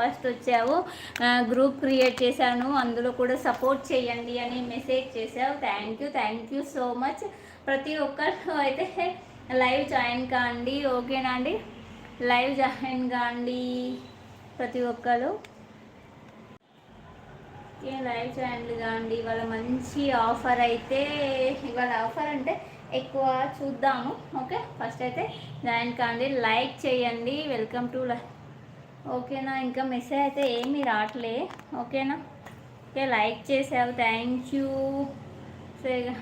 First వచ్చావు. Group create చేశాను. అందులో కూడా సపోర్ట్ చేయండి అని మెసేజ్ చేసావు thank you thank you so much ప్రతి ఒక్కరు అయితే లైవ్ జాయిన్ కాండి. ఓకేనా అండి? లైవ్ జాయిన్ కాండి ప్రతి ఒక్కరు లైవ్ ఛానల్ కాండి. ఇవాళ మంచి ఆఫర్ అయితే ఇవాళ ఆఫర్ అంటే ఎక్కువ చూద్దాము. ఓకే ఫస్ట్ అయితే జాయిన్ కాండి. లైక్ చేయండి. వెల్కమ్ టు ఓకేనా? ఇంకా మెసేజ్ అయితే ఏమీ రావట్లే. ఓకేనా? ఓకే లైక్ చేసావు. Thank you.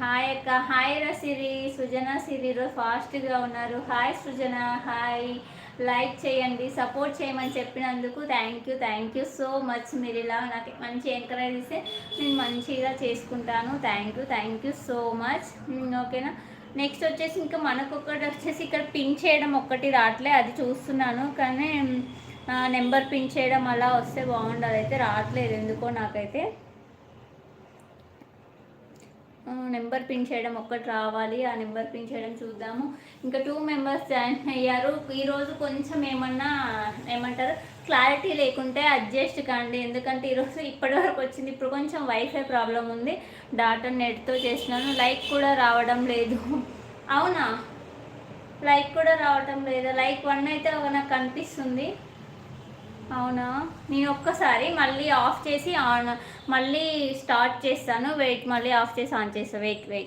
హాయ్ అక్క. హాయ్ రసిరి సిరి. సృజన సిరి రోజు ఫాస్ట్గా ఉన్నారు. హాయ్ సృజన. హాయ్. లైక్ చేయండి. సపోర్ట్ చేయమని చెప్పినందుకు thank you. Thank you so much. మీరు ఇలా నాకు మంచి ఎంకరేజ్ ఇస్తే నేను మంచిగా చేసుకుంటాను. Thank you. Thank you so much. ఓకేనా? నెక్స్ట్ వచ్చేసి ఇంకా మనకు ఒకటి వచ్చేసి ఇక్కడ పిన్ చేయడం ఒక్కటి రావట్లే. అది చూస్తున్నాను. కానీ నెంబర్ పిన్ చేయడం అలా వస్తే బాగుండదు. అయితే రావట్లేదు. ఎందుకో నాకైతే. నెంబర్ పిన్ చేయడం ఒక్కటి రావాలి. ఆ నెంబర్ పిన్ చేయడం చూద్దాము. ఇంకా టూ మెంబర్స్ జాయిన్ అయ్యారు. ఈరోజు కొంచెం ఏమన్నా ఏమంటారు క్లారిటీ లేకుంటే అడ్జస్ట్ కండి. ఎందుకంటే ఈరోజు ఇప్పటివరకు వచ్చింది. ఇప్పుడు కొంచెం వైఫై ప్రాబ్లం ఉంది. డాటా నెట్తో చేసినాను లైక్ కూడా రావడం లేదు. అవునా? లైక్ కూడా రావటం లేదు? లైక్ వన్ అయితే నాకు కనిపిస్తుంది అవునా? నేను ఒక్కసారి మళ్ళీ ఆఫ్ చేసి ఆన్ మళ్ళీ స్టార్ట్ చేస్తాను. వెయిట్ మళ్ళీ ఆఫ్ చేసి ఆన్ చేస్తాను వెయిట్ వెయిట్.